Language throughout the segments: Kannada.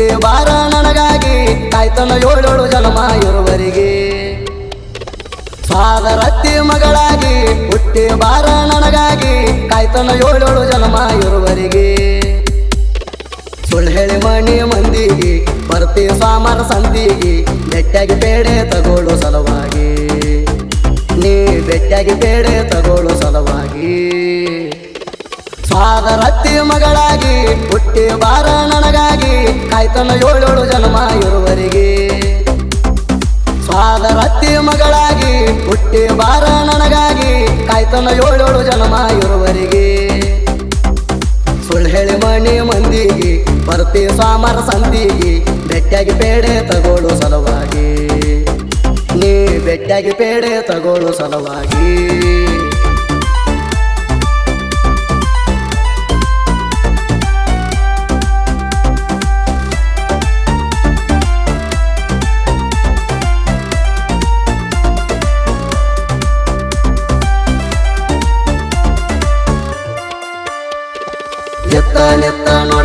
ಹುಟ್ಟಿ ಬಾರ ನನಗಾಗಿ. ಏಳೇಳು ಜನ್ಮ ಇರುವರಿಗೆ. ಸಾದರತ್ತಿ ಮಗಳಾಗಿ ಹುಟ್ಟಿ ಬಾರ ನನಗಾಗಿ. ಕಾಯ್ತನ ಏಳೇಳು ಜನ್ಮ ಇರುವರಿಗೆ. ಸುಳ್ಳು ಹೇಳಿ ಮಣಿ ಮಂದಿಗೆ, ಬರ್ತಿ ಸಾಮಾರ ಸಂತಿಗೆ ಬೆಟ್ಟಾಗಿ ಬೇಡೆ ತಗೋಳು ಸಲುವಾಗಿ. ನೀ ಬೆಟ್ಟಾಗಿ ಬೇಡೆ ತಗೋಳು ಸಾದರತ್ತಿ ಮಗಳಾಗಿ, ಹುಟ್ಟಿ ಬಾರ ನನಗಾಗಿ ಕಾಯ್ತನ ಏಳೇಳು ಜನ್ಮ ಇರುವರಿಗೆ. ಸ್ವಾದರತ್ತಿ ಮಗಳಾಗಿ, ಹುಟ್ಟಿ ಬಾರ ನನಗಾಗಿ ಕಾಯ್ತನ ಏಳೇಳು ಜನ್ಮ ಇರುವರಿಗೆ. ಸುಳ್ಳು ಹೇಳಿ ಮಣಿ ಮಂದಿಗೆ, ಬರ್ತಿ ಸಾಮರ ಸಂತಿಗೆ ಬೆಟ್ಟಾಗಿ ಪೇಡೆ ತಗೊಳ್ಳು ಸಲುವಾಗಿ. ನೀ ಬೆಟ್ಟಾಗಿ ಪೇಡೆ ತಗೊಳ್ಳು ಸಲುವಾಗಿ.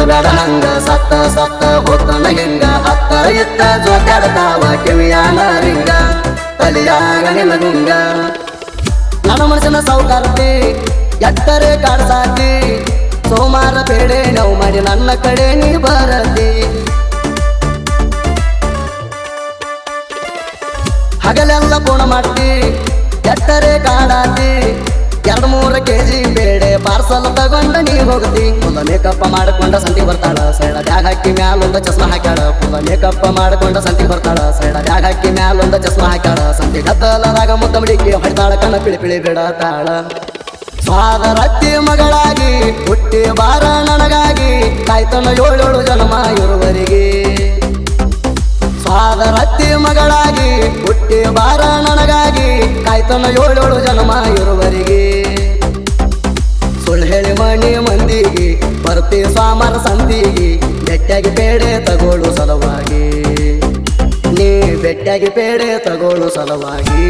ನೋಡಬೇಡ ಹಂಗ ಸತ್ತ ಸತ್ತ ಹೋತನ ಹಿಂಗ? ಹತ್ತರ ಎತ್ತ ಜೋತಾಡ್ತಾವ ಕಿವಿಯಾನ ರಿಂಗ? ತಲಿಯಾಗ ನಿನಗುಂಗ ನನ್ನ ಮನಸ್ಸಿನ ಸೌಕಾರತಿ ಎತ್ತರೆ ಕಾಡ್ಸಾತಿ ಸೋಮಾರ ಬೇಡೆ ನಾವು ಮಾಡಿ ನನ್ನ ಕಡೆ ನೀ ಬರತಿ. ಹಗಲೆಲ್ಲ ಪೂರ್ಣ ಮಾಡ್ತಿ, ಎತ್ತರೆ ಕಾಡಾತಿ. ಎರಡು ಮೂರು ಕೆ ಜಿ ಬೇಡೆ ಪಾರ್ಸಲ್ ತಗೊಂಡ ನೀ ಹೋಗತಿ ಒಂದು ಮೇಕಪ್ ಮಾಡ್ಕೊಂಡ ಸಂತಿ ಬರ್ತಾಳ ಸೈಡ ಜಾಗ ಹಾಕಿ ಮ್ಯಾಲೊಂದ ಚಸ್ಮಾ ಹಾಕ್ಯಾಳ. ಒಂದು ಮೇಕಪ್ ಮಾಡ್ಕೊಂಡ ಸಂತಿ ಬರ್ತಾಳ ಸೈಡ ಬ್ಯಾಗ್ ಹಾಕಿ ಮ್ಯಾಲೊಂದ ಚಸ್ಮಾ ಹಾಕ್ಯಾಳ. ಸಂತಿ ಗದ್ದಲದಾಗ ಮುದ್ದ ಮಡಿಕೆ ಹೊಡೆದಾಳ ಕಣ್ಣ ಪಿಳಿ ಪಿಳಿ ಬಿಡತಾಳ. ಸ್ವಾದರತ್ತಿ ಮಗಳಾಗಿ, ಹುಟ್ಟಿ ಬಾರ ನನಗಾಗಿ ಕಾಯ್ತನ ಏಳೇಳು ಜನ್ಮ ಇರುವರಿಗೆ. ಸ್ವಾದರತ್ತಿ ಮಗಳಾಗಿ, ಹುಟ್ಟಿ ಬಾರ ನನಗಾಗಿ ಕಾಯ್ತನ ಏಳೇಳು ಜನ್ಮ ಇರುವರಿಗೆ. ಸುಳ್ಳು ಹೇಳಿ ಮಣಿ ಮಂದಿಗೆ ಬರ್ತಿ ಸ್ವಾಮರ ಸಂತಿಗೆ ಬೆಟ್ಟಾಗಿ ಬೇಡೆ ತಗೊಳ್ಳು ಸಲುವಾಗಿ. ನೀ ಬೆಟ್ಟಾಗಿ ಬೇಡೆ ತಗೊಳ್ಳು ಸಲುವಾಗಿ.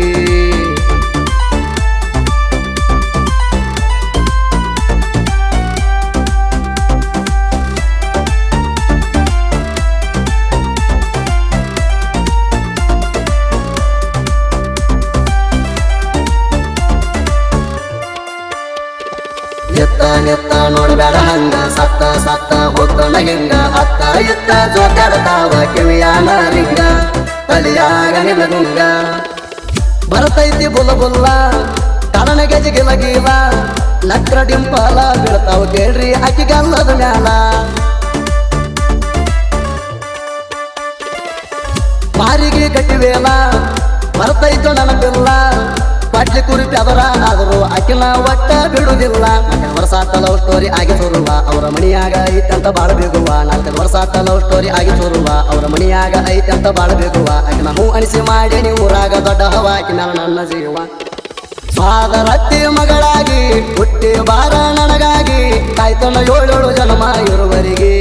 ಸತ್ತ ಹೋತನ ಹಿಂಗ ಅತ್ತ ಎತ್ತ ಜೋತಾಡ್ತಾವ ಕಿವಿಯಾನ ರಿಂಗ ತಲಿಯಾಗ ನಿನಗುಂಗ ಬರತೈತಿ ಬುಲ್ಲ ಬುಲ್ಲ ಕಾರಣ ಗೆಜಗಿಲ ಗೀಲ ನಕ್ರ ಡಿಂಪಲ ಕೇಳ್ರಿ ಅಕ್ಕಿಗಲ್ಲದ ಮ್ಯಾಲ. ಮಾರಿಗೆ ಕಟ್ಟಿವೇಲ, ಬರ್ತೈತು ನೆನಪಿಲ್ಲ. ಪಟ್ಲಿ ಕುರಿ ಅದರ ಆದರೂ ಆಕಿನ ಒಟ್ಟ ಬಿಡುವುದಿಲ್ಲ. ವರ್ಷ ಲವ್ ಸ್ಟೋರಿ ಆಗಿ ಸೋರುವ ಅವರ ಮಣಿಯಾಗ ಐತಂತ ಬಾಳ ಬೇಗುವ. ನಾಲ್ಕು ವರ್ಷ ಲವ್ ಸ್ಟೋರಿ ಆಗಿ ಸೋರುವ ಅವರ ಮಣಿಯಾಗ ಐತಂತ ಬಾಳ ಬೇಗುವ. ಆಕಿನ ಹೂ ಅನಿಸಿ ಮಾಡಿ ನೀವು ಊರಾಗ ದೊಡ್ಡ ಹವ. ಆಕಿನ ನನ್ನ ಜೀವ. ಸ್ವಾದರತ್ತಿ ಮಗಳಾಗಿ ಹುಟ್ಟಿ ಬಾರ ನನಗಾಗಿ. ಕಾಯ್ತನ ಏಳೇಳು ಜನ್ಮ ಇರುವರಿಗೆ.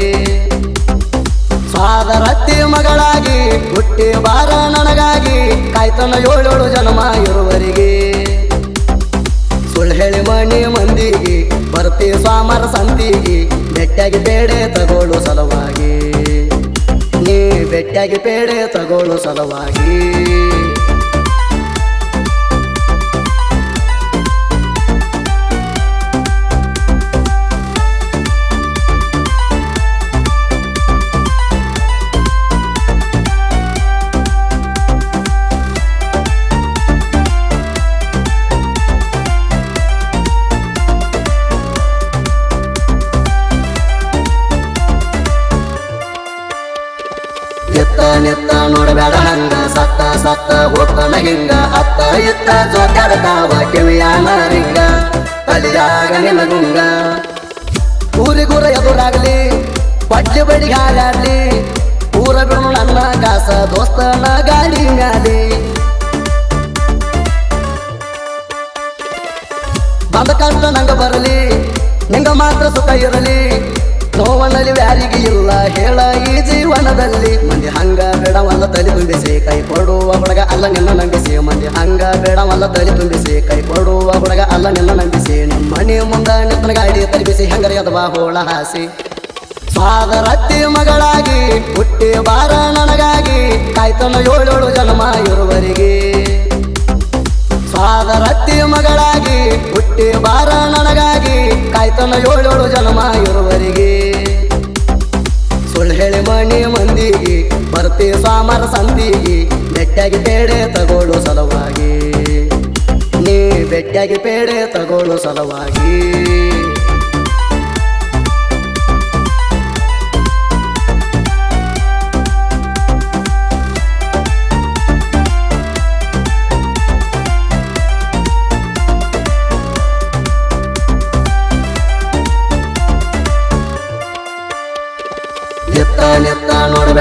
ಸ್ವಾದರತ್ತಿ ಮಗಳಾಗಿ, ಹುಟ್ಟಿ ಬಾರ ನನಗಾಗಿ ಕಾಯ್ತನ ಏಳೇಳು ಜನ್ಮ ಇರುವರಿಗೆ. ಸುಳ್ಳು ಹೇಳಿ ಮಣಿ ಮಂದಿಗೆ, ಬರ್ತಿ ಸ್ವಾಮರ ಸಂತಿಗೆ ಬೆಟ್ಟಾಗಿ ಬೇಡೆ ತಗೊಳ್ಳು ಸಲುವಾಗಿ. ನೀ ಬೆಟ್ಟಾಗಿ ಬೇಡೆ ತಗೊಳ್ಳು ಸಲುವಾಗಿ. ಹಿಂಗ ಅತ್ತ ಎತ್ತ ಜೋತಾಡ್ತಾವ ಕಿವಿಯಾನ ರಿಂಗ ತಲಿಯಾಗ ನಿನಗುಂಗ ಊರಿಗೂರ ಎದುರಾಗ್ಲಿ ಪಡ್ಲಿ ಬಡಿ ಹಾಗಾಗ್ಲಿ ಊರ ಬಿಡು ನನ್ನ ಕಾಸ ದೋಸ್ತನ ಗಾಡಿ ಮ್ಯಾಲಿ ಬಂದ ಕಷ್ಟ ನಂಗ ಬರಲಿ, ನಿಂಗ ಮಾತ್ರ ಸುಖ ಇರಲಿ. ನೋವನಲ್ಲಿ ಯಾರಿಗೆ ಇಲ್ಲ, ಹೇಳ ಈ ಜೀವನದಲ್ಲಿ. ಮಂದಿ ಹಂಗ ಬೇಡವಲ್ಲ ತಲೆ ತುಂಬಿಸಿ, ಕೈ ಕೊಡುವ ಹುಡುಗ ಅಲ್ಲ ನಿನ್ನ ನಂಬಿಸಿ. ಮಂದಿ ಹಂಗ ಬೇಡವಲ್ಲ ತಲೆ ತುಂಬಿಸಿ, ಕೈ ಕೊಡುವ ಹುಡುಗ ಅಲ್ಲ ನಿನ್ನ ನಂಬಿಸಿ. ನಮ್ಮ ಮನೆ ಮುಂದ ನಿನ್ನ ಗಾಡಿ ತಲುಪಿಸಿ, ಹೆಂಗರಿ ಅಥವಾ ಹೋಳ ಹಾಸಿ. ಸ್ವಾದರತ್ತಿ ಮಗಳಾಗಿ, ಹುಟ್ಟಿ ಬಾರ ನನಗಾಗಿ, ಕಾಯ್ತನ ಏಳೇಳು ಜನ್ಮ ಇರುವರಿಗೆ. ಸ್ವಾದರತ್ತಿ ಮಗಳಾಗಿ, ಹುಟ್ಟಿ ಬಾರ ನನಗಾಗಿ, ಕಾಯ್ತನ ಏಳೇಳು ಜನ್ಮ ಇರುವರಿಗೆ. ಸುಳ್ಳು ಹೇಳಿ ಮಣಿ ಮಂದಿಗೆ, ಬರ್ತಿ ಸಾಮರ ಸಂದಿಗೆ ಬೆಟ್ಟಾಗಿ ಪೇಡೆ ತಗೋಳು ಸಲುವಾಗಿ. ನೀ ಬೆಟ್ಟಾಗಿ ಪೇಡೆ ತಗೋಳು ಸಲುವಾಗಿ.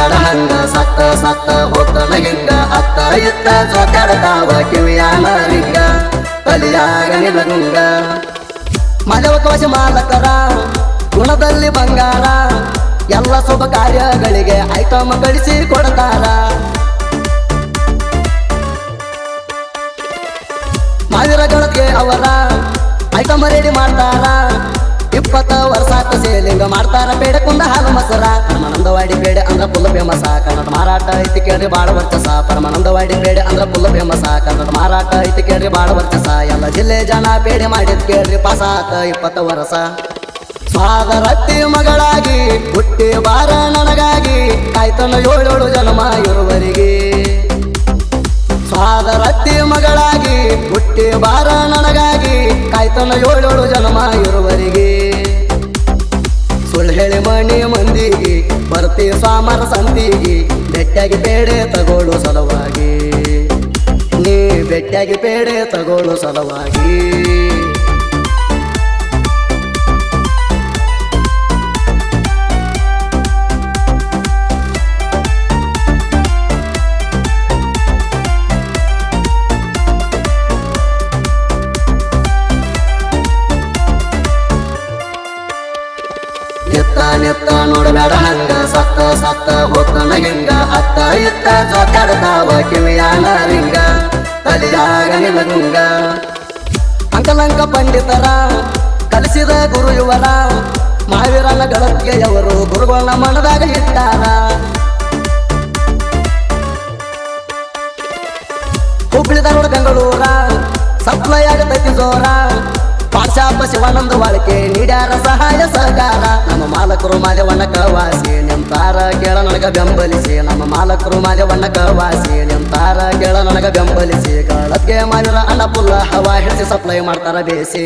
ನೋಡ್ಬೇಡ ಹಂಗ ಸತ್ತ ಸತ್ತ ಹೋತನ ಹಿಂಗ ಅತ್ತ ಎತ್ತ ಜೋತಾಡತಾವ ಕಿವಿಯಾನ ರಿಂಗ ತಲಿಯಾಗ ನಿಲಗುಂಗ ಮಲವ ಕೋಶ ಮಾಲಕರ, ಗುಣದಲ್ಲಿ ಬಂಗಾರ, ಎಲ್ಲ ಶುಭ ಕಾರ್ಯಗಳಿಗೆ ಐಟಮ್ ಗಳಿಸಿ ಕೊಡ್ತಾರ. ಮಾವಿರಗಳಿಗೆ ಅವರ ಐಟಮ್ ರೆಡಿ ಮಾಡ್ತಾರ. ಇಪ್ಪತ್ತ ವರ್ಷ ಸೇಲಿಂಗ ಮಾಡ್ತಾರ ಬೇಡ ಕುಂದ ಹಾಲು ಮಸರ. ಪರಮಾನಂದವಾಡಿ ಬೇಡ ಅಂದ್ರ ಪುಲ್ಲ ಫೇಮಸ ಕನ್ನಡ ಮಾರಾಟ ಐತಿ ಕೇಳ್ರಿ ಬಾಳ ವರ್ಚಸ ಪರಮಾನಂದವಾಡಿ ಬೇಡ ಅಂದ್ರ ಪುಲ್ಲ ಫೇಮಸ ಕನ್ನಡ ಮಾರಾಟ ಐತಿ ಕೇಳ್ರಿ ಬಾಳ ವರ್ಚಸ ಎಲ್ಲ ಜಿಲ್ಲೆ ಜನ ಬೇಡ ಮಾಡಿದ್ ಕೇಳ್ರಿ ಪಾಸಾತ ಇಪ್ಪತ್ತು ವರ್ಷ. ಸ್ವಾದರತ್ತಿ ಮಗಳಾಗಿ, ಹುಟ್ಟಿ ಬಾರ ನನಗಾಗಿ, ಕಾಯ್ತನ ಏಳೇಳು ಜನ್ಮ ಇರುವರಿಗೆ. ಸ್ವಾದರತ್ತಿ ಮಗಳಾಗಿ, ಹುಟ್ಟಿ ಬಾರ ನನಗಾಗಿ, ಕಾಯ್ತನ ಏಳೇಳು ಜನ್ಮ ಇರುವರಿಗೆ. ಸುಳ್ಳು ಹೇಳಿ ಮಣಿ ಮಂದಿಗೆ ಬರ್ತಿ ಸ್ವಾಮರ ಸಂತಿಗೆ ಬೆಟ್ಟಾಗಿ ಪೇಡೆ ತಗೊಳ್ಳೋ ಸಲುವಾಗಿ. ನೀ ಬೆಟ್ಟಾಗಿ ಪೇಡೆ ತಗೊಳ್ಳೋ ಸಲುವಾಗಿ. ಸತ್ತ ಸತ್ತ ಹೋತನ ಹಿಂಗ ಅತ್ತ ಎತ್ತ ಜೋತಾಡತಾವ ಕಿವಿಯಾನ ರಿಂಗ ತಲಿಯಾಗ ನಿಲಗುಂಗ. ಅಂಕಲಂಕ ಪಂಡಿತರ, ಕಲಿಸಿದ ಗುರು ಇವರ ಮಾವೀರನ ಗಳತ್ತಿಗೆಯವರು ಗುರುಗಳನ್ನ ಮನದಾಗ ಇಟ್ಟಾರ. ಹುಬ್ಳಿ ಧಾರವಾಡ ಬೆಂಗಳೂರ, ಸಪ್ಲೈ ಆಗತೈತಿ ಜೋರ. ಪಾಠಶಾಪ ಶಿವನಂದು ವಾಳಿಕೆ ನೀಡ್ಯಾರ ಸಹಾಯ ಸಹಕಾರ. ನಮ್ಮ ಮಾಲಕರು ಮಾದೇವಣ್ಣ ಕವಾಸಿ ನಿಂತಾರ ಕೇಳ ನನಗ ಬೆಂಬಲಿಸಿ. ನಮ್ಮ ಮಾಲಕರು ಮಾದೇವಣ್ಣ ಕವಾಸಿ ನಿಂತಾರ ಕೇಳ ನನಗ ಬೆಂಬಲಿಸಿ. ಗಳಕ್ಕೆ ಮಾವಿರ ಅನ್ನ ಪುಲ್ಲ ಹವಾ ಹಿಡಿಸಿ ಸಪ್ಲೈ ಮಾಡ್ತಾರ ಬೇಸಿ.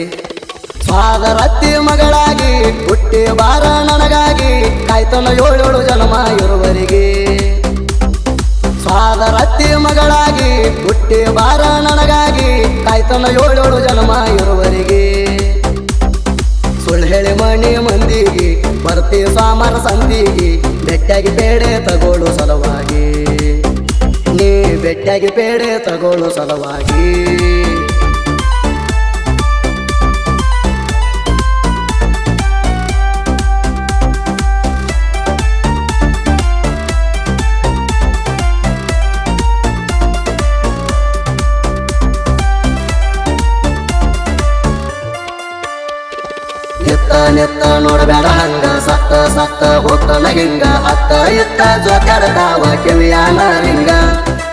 ಸ್ವಾದರತ್ತಿ ಮಗಳಾಗಿ, ಹುಟ್ಟಿ ಬಾರ ನನಗಾಗಿ. ಕಾಯ್ತನ ಏಳೇಳು ಜನ್ಮ ಇರುವರಿಗೆ. ಸ್ವಾದರತ್ತಿ ಮಗಳಾಗಿ, ಹುಟ್ಟಿ ಬಾರ ನನಗಾಗಿ. ಕಾಯ್ತನ ಏಳೇಳು ಜನ್ಮ ಇರುವರಿಗೆ. ಸುಳ್ಳು ಹೇಳಿ ಮಣಿ ಮಂದಿಗೆ, ಬರ್ತಿ ಸ್ವಾಮರ ಸಂದಿಗೆ ಬೆಟ್ಟಾಗಿ ಬೇಡೆ ತಗೊಳ್ಳೋ ಸಲುವಾಗಿ. ನೀ ಬೆಟ್ಟಾಗಿ ಬೇಡೆ ತಗೊಳ್ಳೋ ಸಲುವಾಗಿ. ಸತ್ತ ಸತ್ತ ಹೋತನ ಹಿಂಗ ಅತ್ತ ಎತ್ತ ಜೋತಾಡತಾವ ಕಿವಿಯಾನ ರಿಂಗ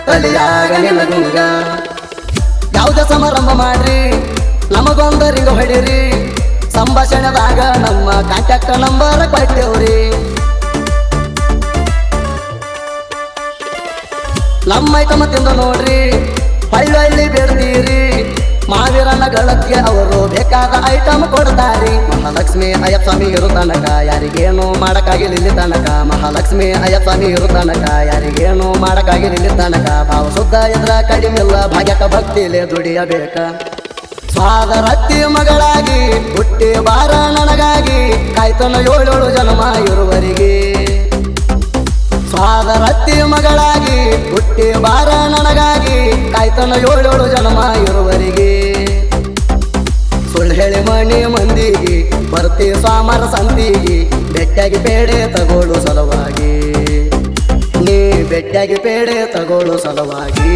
ತಲಿಯಾಗ ನಿಲಗುಂಗ. ಯಾವುದೇ ಸಮಾರಂಭ ಮಾಡ್ರಿ? ನಮಗೊಂದರಿಗ ಹೊಡಿರಿ. ಸಂಭಾಷಣೆದಾಗ ನಮ್ಮ ಕಾಂಟ್ಯಾಕ್ಟ್ ನಂಬರ್ ಕೊಟ್ಟೇವ್ರಿ. ನಮ್ಮ ಐತಮ್ಮ ತಿಂದು ನೋಡ್ರಿ. ಹಳ್ಳಿ ಬೇಡ್ತೀರಿ. ಮಾವೀರನ ನಗಳಕ್ಕೆ ಅವರು ಬೇಕಾದ ಐಟಮ್ ಕೊಡ್ತಾರೆ. ಮಹಾಲಕ್ಷ್ಮಿ ಅಯ್ಯಪ್ಪ ಸ್ವಾಮಿ ಇರು ತನಕ, ಯಾರಿಗೇನು ಮಾಡಕ್ಕಾಗಿಲ್ಲ ತನಕ. ಮಹಾಲಕ್ಷ್ಮಿ ಅಯ್ಯಪ್ಪ ಸ್ವಾಮಿ ಇರು ತನಕ, ಯಾರಿಗೇನು ಮಾಡಕ್ಕಾಗಿಲ್ಲ ತನಕ. ಭಾವ ಶುದ್ಧ ಎದ್ರ ಕಡಿಮಿಲ್ಲ ಭಾಗ್ಯಕ ಭಕ್ತಿಲೆ ದುಡಿಯಬೇಕ. ಸ್ವಾದರತ್ತಿ ಮಗಳಾಗಿ, ಹುಟ್ಟಿ ಬಾರ ನನಗಾಗಿ. ಕಾಯ್ತನ ಏಳೇಳು ಜನ್ಮ ಇರುವರಿಗೆ. ಸ್ವಾದರತ್ತಿ ಮಗಳಾಗಿ, ಹುಟ್ಟಿ ಬಾರ ನನಗಾಗಿ. ಕಾಯ್ತನ ಏಳೇಳು ಜನ್ಮ ಇರುವರಿಗೆ. ಹೇಳಿ ಮಣಿ ಮಂದಿಗೆ, ಬರ್ತಿ ಸ್ವಾಮರ ಸಂತಿಗೆ ಬೆಟ್ಟಾಗಿ ಪೇಡೆ ತಗೊಳ್ಳು ಸಲುವಾಗಿ. ನೀ ಬೆಟ್ಟಾಗಿ ಪೇಡೆ ತಗೊಳ್ಳು ಸಲುವಾಗಿ.